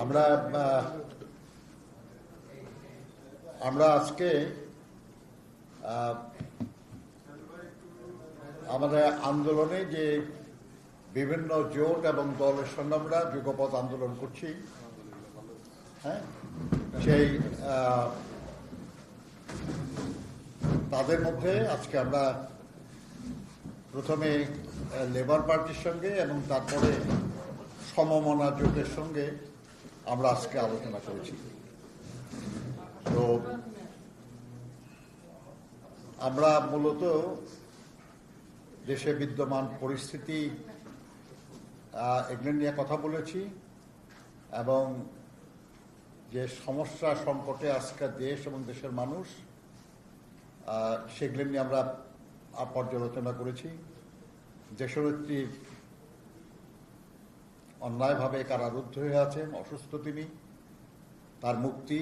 আমরা আমরা আজকে আমাদের আন্দোলনে যে বিভিন্ন জোট এবং দলের সঙ্গে আমরা যুগপথ আন্দোলন করছি হ্যাঁ সেই তাদের মধ্যে আজকে আমরা প্রথমে লেবার পার্টির সঙ্গে এবং তারপরে সমমনা জোটের সঙ্গে আমরা আজকে আলোচনা করেছি। তো আমরা মূলত দেশে বিদ্যমান পরিস্থিতি এগুলো নিয়ে কথা বলেছি এবং যে সমস্যা সংকটে আজকের দেশ এবং দেশের মানুষ সেগুলো নিয়ে আমরা পর্যালোচনা করেছি। দেশনেত্রী অন্যায়ভাবে কারারুদ্ধ হয়ে আছেন, অসুস্থ তিনি। তার মুক্তি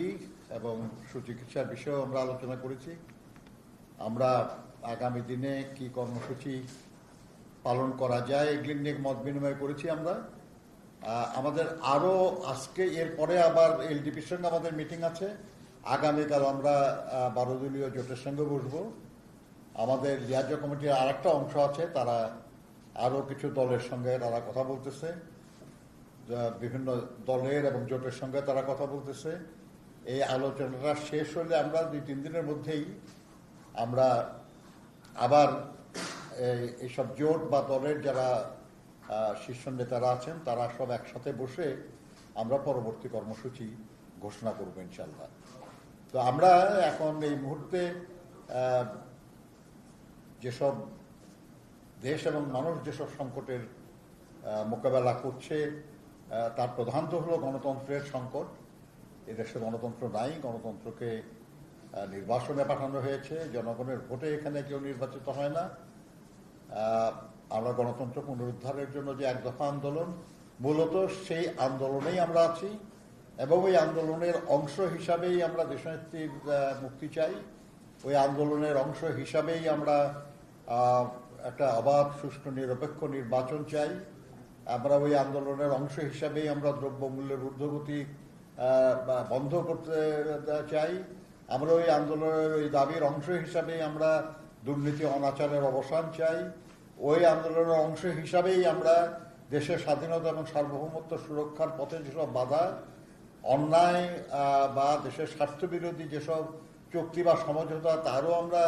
এবং সুচিকিৎসার বিষয়েও আমরা আলোচনা করেছি। আমরা আগামী দিনে কি কর্মসূচি পালন করা যায় এগুলি নিয়ে মত বিনিময় করেছি আমরা। আমাদের আরও আজকে, এরপরে আবার এলডিপির সঙ্গে আমাদের মিটিং আছে। আগামীকাল আমরা বারো দলীয় জোটের সঙ্গে বসবো। আমাদের লিয়াজ কমিটির আর অংশ আছে, তারা আরও কিছু দলের সঙ্গে তারা কথা বলতেছে। বিভিন্ন দলের এবং জোটের সঙ্গে তারা কথা বলতেছে। এই আলোচনাটা শেষ হলে আমরা দুই, তিন দিনের মধ্যেই আমরা আবার এই- এইসব জোট বা দলের যারা শীর্ষ নেতারা আছেন, তারা সব একসাথে বসে আমরা পরবর্তী কর্মসূচি ঘোষণা করব ইনশাল্লাহ তো আমরা এখন এই মুহূর্তে যেসব দেশ এবং মানুষ যেসব সংকটের মোকাবেলা করছে তার প্রধানত হলো গণতন্ত্রের সংকট। এদেশে গণতন্ত্র নাই, গণতন্ত্রকে নির্বাসনে পাঠানো হয়েছে। জনগণের ভোটে এখানে কেউ নির্বাচিত হয় না। আমরা গণতন্ত্র পুনরুদ্ধারের জন্য যে এক দফা আন্দোলন, মূলত সেই আন্দোলনেই আমরা আছি এবং ওই আন্দোলনের অংশ হিসাবেই আমরা দেশনেত্রীর মুক্তি চাই। ওই আন্দোলনের অংশ হিসাবেই আমরা একটা অবাধ, সুষ্ঠু, নিরপেক্ষ নির্বাচন চাই। আমরা ওই আন্দোলনের অংশ হিসাবেই আমরা দ্রব্যমূল্যের ঊর্ধ্বগতি বন্ধ করতে চাই। আমরা ওই আন্দোলনের ওই দাবির অংশ হিসাবেই আমরা দুর্নীতি অনাচারের অবসান চাই। ওই আন্দোলনের অংশ হিসাবেই আমরা দেশের স্বাধীনতা এবং সার্বভৌমত্ব সুরক্ষার পথে যেসব বাধা, অন্যায় বা দেশের স্বার্থবিরোধী যেসব চুক্তি বা সমঝোতা, তারও আমরা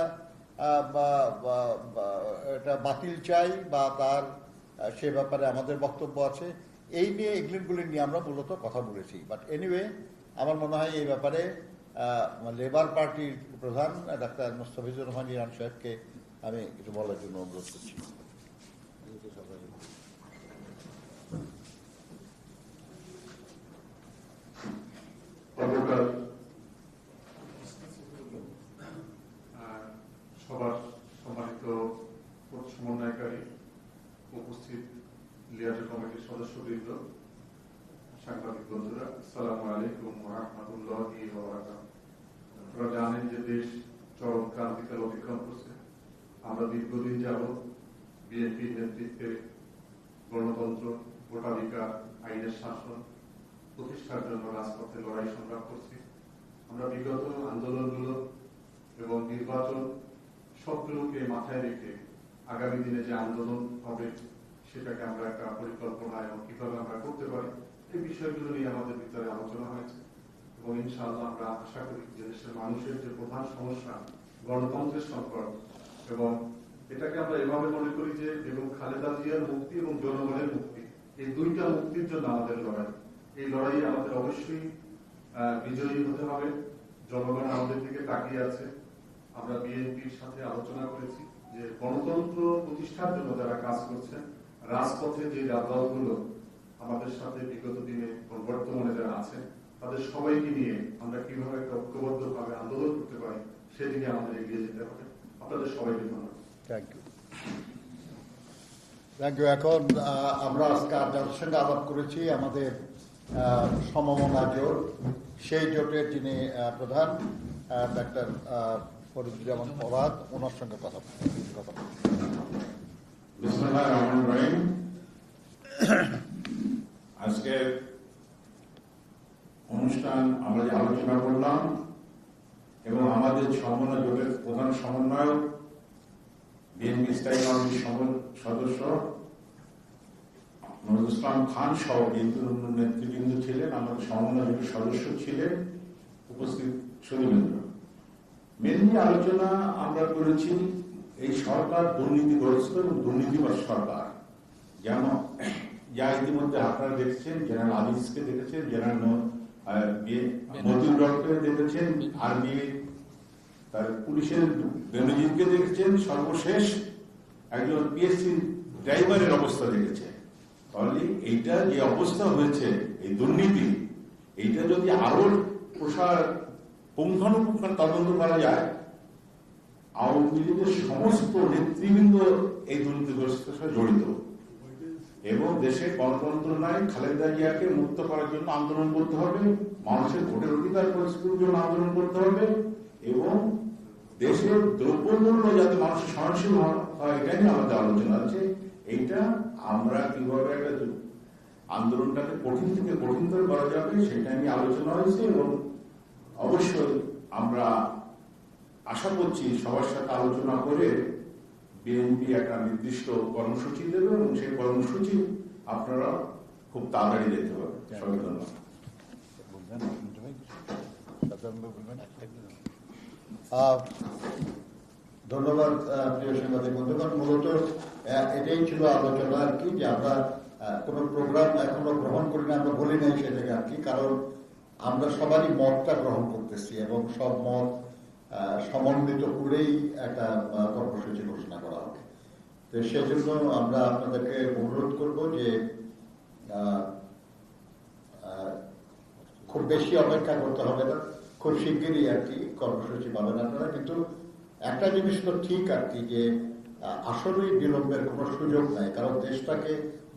এটা বাতিল চাই বা তার সে ব্যাপারে আমাদের বক্তব্য আছে। এই নিয়ে এগ্রিমেন্টগুলি নিয়ে আমরা মূলত কথা বলেছি। বাট এনিওয়ে আমার মনে হয় এই ব্যাপারে লেবার পার্টির প্রধান, ডাক্তার মুস্তাফিজুর রহমান ইরান সাহেবকে আমি কিছু বলার জন্য অনুরোধ করছি গতকাল আহ, সবার সম্মানিত ভোট সমন্বয়কারী উপস্থিত লিয়াজো কমিটির সদস্যবৃন্দ সাংবাদিক বন্ধুরা সালামু আলাইকুম রহমতুল্লাহ আপনারা জানেন যে দেশ চরম ক্রান্তিকাল অতিক্রম করছে। আমরা দীর্ঘদিন যাবৎ বিএনপির নেতৃত্বে গণতন্ত্র, ভোটাধিকার, আইনের শাসন, প্রতিষ্ঠার জন্য রাজপথে লড়াই সংগ্রাম করছি। আমরা বিগত আন্দোলনগুলো এবং নির্বাচন সবগুলোকে মাথায় রেখে আগামী দিনে যে আন্দোলন হবে সেটাকে আমরা একটা পরিকল্পনা এবং কীভাবে আমরা করতে পারি, এই বিষয়গুলো নিয়ে আমাদের ভিতরে আলোচনা হয়েছে। এবং ইনশাআল্লাহ আমরা আশা করি যে দেশের মানুষের যে প্রধান সমস্যা গণতন্ত্রের সংকট এবং এটাকে আমরা এভাবে মনে করি যে এবং খালেদা জিয়ার মুক্তি এবং জনগণের মুক্তি, এই দুইটা মুক্তির জন্য আমাদের লড়াই। এই লড়াইয়ে আমাদের অবশ্যই বিজয়ী হতে হবে। জনগণ আমাদের দিকে তাকিয়ে আছে। আমরা বিএনপির সাথে আলোচনা করেছি যে গণতন্ত্র প্রতিষ্ঠার জন্য যারা কাজ করছেন রাজপথে যে দলগুলো আমাদের সাথে বিগত দিনে বর্তমানে যারা আছেন, তাদের সবাইকে নিয়ে আমরা কীভাবে একটা ঐক্যবদ্ধ ভাবে আন্দোলন করতে পারি, সেদিকে আমাদের এগিয়ে যেতে হবে। আপনাদের সবাইকে ধন্যবাদ। থ্যাংক ইউ থ্যাংক ইউ এখন আমরা আজকে যাদের সঙ্গে আলাপ করেছি আমাদের সমমনা জোট। সেই জোটের যিনি প্রধান ডাক্তার ফরিদুজ্জামান ফরাদ, ওনার সঙ্গে কথা কথা। বিসমুল্লাহ রহমান রহিম। আজকে আমরা যে আলোচনা করলাম এবং আমাদের সমন্বয় জোটের প্রধান সমন্বয়ক, বিএনপি স্থায়ী কমিটির সদস্য নজরুল ইসলাম খান সহ বিএনপির অন্য নেতৃবৃন্দ ছিলেন, আমাদের সমন্বয় জোটের সদস্য ছিলেন, উপস্থিত সুদীবৃন্দ মেনলি আলোচনা আমরা করেছি এই সরকার দুর্নীতিগ্রস্ত এবং দুর্নীতিবাদ সরকার। যেমন যা ইতিমধ্যে আপনারা দেখছেন জেনারেল আজিজকে দেখেছেন জেনারেল মতিউর দেখেছেন আর্মি তার পুলিশের বেনজিরকে দেখেছেন সর্বশেষ একজন পিএসসি ড্রাইভারের অবস্থা দেখেছেন তাহলে এইটা যে অবস্থা হয়েছে এই দুর্নীতি এইটা যদি আরও প্রসার পুঙ্খানুপুঙ্খ তদন্ত করা যায় আওয়ামী লীগের সমস্ত নেতৃবৃন্দ এই দুর্নীতিগ্রস্তের সাথে জড়িত। এবং দেশে গণতন্ত্র নাই, খালেদা জিয়াকে মুক্ত করার জন্য আন্দোলন করতে হবে, মানুষের ভোটের অধিকার পরিস্থিতির জন্য আন্দোলন করতে হবে, এবং দেশের দ্রব্যমূল্য যাতে মানুষের সহনশীল হয় এটা নিয়ে আমাদের আলোচনা আছে। এইটা আমরা কীভাবে একটা আন্দোলনটাকে কঠিন থেকে কঠিনতর করা যাবে, সেটা নিয়ে আলোচনা হয়েছে, এবং অবশ্যই আমরা আশা করছি সবার সাথে আলোচনা করে বিএনপি একটা নির্দিষ্ট কর্মসূচি দেবে এবং সেই কর্মসূচি আপনারা খুব তাড়াতাড়ি দেখতে পাবেন। সবাই ধন্যবাদ। ধন্যবাদ প্রিয় সাংবাদিক বন্ধুগণ। মূলত এটাই ছিল আলোচনা আর কি, যে আমরা কোনো প্রোগ্রাম এখনও গ্রহণ করি না, আমরা বলি নাই সে জায়গায় আর কি, কারণ আমরা সবারই মতটা গ্রহণ করতেছি এবং সব মত সমন্বিত করেই একটা কর্মসূচি ঘোষণা করা হবে তো সেজন্য আমরা আপনাদেরকে অনুরোধ করব যে খুব বেশি অপেক্ষা করতে হবে না। খুব শিগগিরই আর কি কর্মসূচি পাবেন আপনারা। কিন্তু একটা জিনিস তো ঠিক আর কি, যে আসলেই বিলম্বের কোনো সুযোগ নাই, কারণ দেশটাকে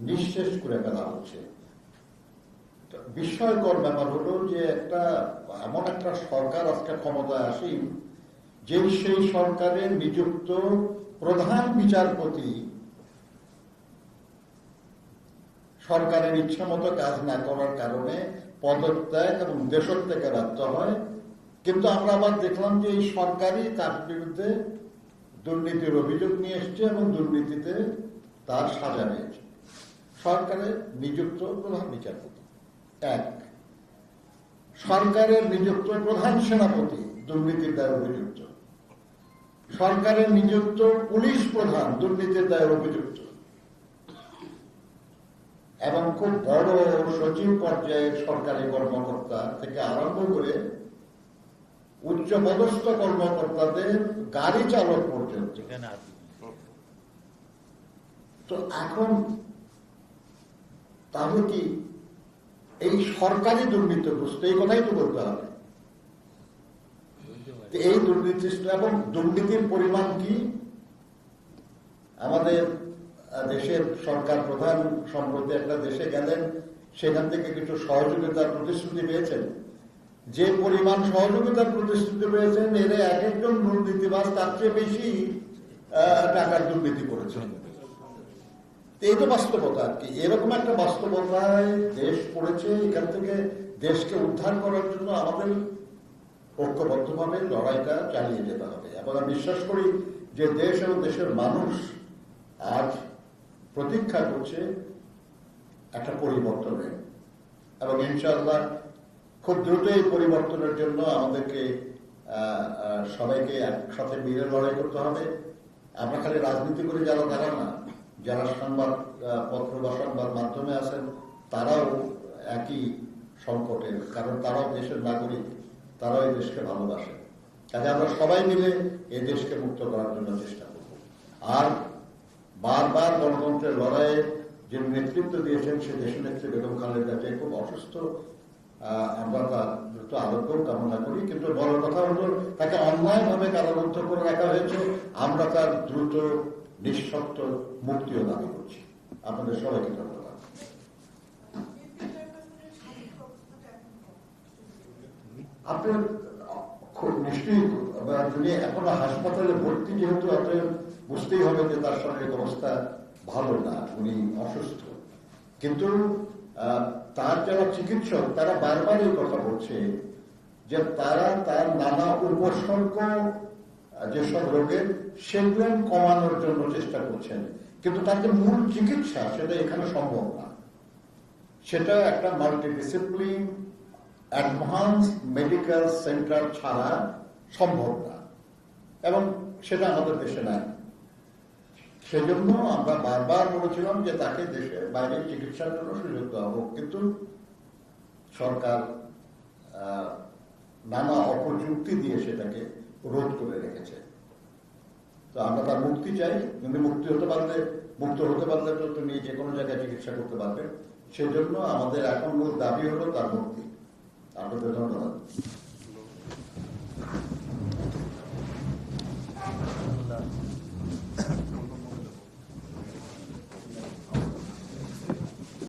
নিঃশেষ করে ফেলা হচ্ছে। বিস্ময়কর ব্যাপার হলো যে একটা, এমন একটা সরকার আজকে ক্ষমতায় আসেন যে সেই সরকারের নিযুক্ত প্রধান বিচারপতি সরকারের ইচ্ছা মতো কাজ না করার কারণে পদত্যাগ এবং দেশত্যাগে বাধ্য হয়। কিন্তু আমরা আবার দেখলাম যে এই সরকারই তার বিরুদ্ধে দুর্নীতির অভিযোগ নিয়ে এসছে এবং দুর্নীতিতে তার সাজা পেয়েছে সরকারের নিযুক্ত প্রধান বিচারপতি এক। সরকারের নিযুক্ত প্রধান সেনাপতি দুর্নীতির দ্বারা অভিযুক্ত। সরকারের নিযুক্ত পুলিশ প্রধান দুর্নীতির দায় অভিযুক্ত। এবং খুব বড় সচিব পর্যায়ের সরকারি কর্মকর্তা থেকে আরম্ভ করে উচ্চ পদস্থ কর্মকর্তাদের গাড়ি চালক পর্যন্ত। তো এখন তাহলে কি এই সরকারি দুর্নীতিগ্রস্ত এই কথাই তো বলতে হবে? এই দুর্নীতি এবং দুর্নীতির পরিমাণ কি? আমাদের দেশের সরকার প্রধান সম্প্রতি একটা দেশে গেলেন, সেখান থেকে কিছু সহযোগিতার প্রতিশ্রুতি পেয়েছেন। যে পরিমাণ সহযোগিতার প্রতিশ্রুতি পেয়েছেন এর এক একজন দুর্নীতিবাস তার চেয়ে বেশি টাকার দুর্নীতি করেছেন এই তো বাস্তবতা আর কি। এরকম একটা বাস্তবতায় দেশ পড়েছে, এখান থেকে দেশকে উদ্ধার করার জন্য আমাদের ঐক্যবদ্ধভাবে লড়াইটা চালিয়ে যেতে হবে। এবং আমি বিশ্বাস করি যে দেশ এবং দেশের মানুষ আজ প্রতীক্ষা করছে একটা পরিবর্তনের। এবং ইনশাআল্লাহ খুব দ্রুত এই পরিবর্তনের জন্য আমাদেরকে সবাইকে একসাথে মিলে লড়াই করতে হবে। আমরা খালি রাজনীতি করে যারা তারা না, যারা সংবাদ পত্র বা সংবাদ মাধ্যমে আছেন, তারাও একই সংকটের, কারণ তারাও দেশের নাগরিক। তারাও এই দেশকে ভালোবাসে। কাজে আমরা সবাই মিলে এই দেশকে মুক্ত করার জন্য চেষ্টা করব। আর বারবার গণতন্ত্রের লড়াইয়ে যে নেতৃত্ব দিয়েছেন সে দেশ নেত্রী বেগম খালেদা জিয়া খুব অসুস্থ। আমরা তার দ্রুত আরোগ্য কামনা করি, কিন্তু বড় কথা হলো তাকে অন্যায়ভাবে কারাবদ্ধ করে রাখা হয়েছে। আমরা তার দ্রুত নিঃশক্ত মুক্তিও দাবি করছি। আপনাদের সবাইকে আপনার খুব নিশ্চয়ই তিনি এখনও হাসপাতালে ভর্তি যেহেতু আপনার বুঝতেই হবে যে তার শারীরিক অবস্থা ভালো না, উনি অসুস্থ। কিন্তু তার যারা চিকিৎসক, তারা বারবার এই কথা বলছে যে তারা তার নানা উপসর্গ যেসব রোগের সেগুলো কমানোর জন্য চেষ্টা করছেন। কিন্তু তার যে মূল চিকিৎসা, সেটা এখানে সম্ভব না। সেটা একটা মাল্টিডিসিপ্লিন অ্যাডভান্স মেডিকেল সেন্টার ছাড়া সম্ভব না। এবং সেটা আমাদের দেশে নাই। সেজন্য আমরা বারবার বলেছিলাম যে তাকে দেশে বাইরে চিকিৎসার জন্য সুযোগ দেওয়া হোক। কিন্তু সরকার নানা অপযুক্তি দিয়ে সেটাকে রোধ করে রেখেছে। তো আমরা তার মুক্তি চাই। কিন্তু মুক্তি হতে পারলে, মুক্ত হতে পারলে তো তুমি যে কোনো জায়গায় চিকিৎসা করতে পারবে। সেজন্য আমাদের এখন মূল দাবি হলো তার মুক্তি। আপনাদের ধন্যবাদ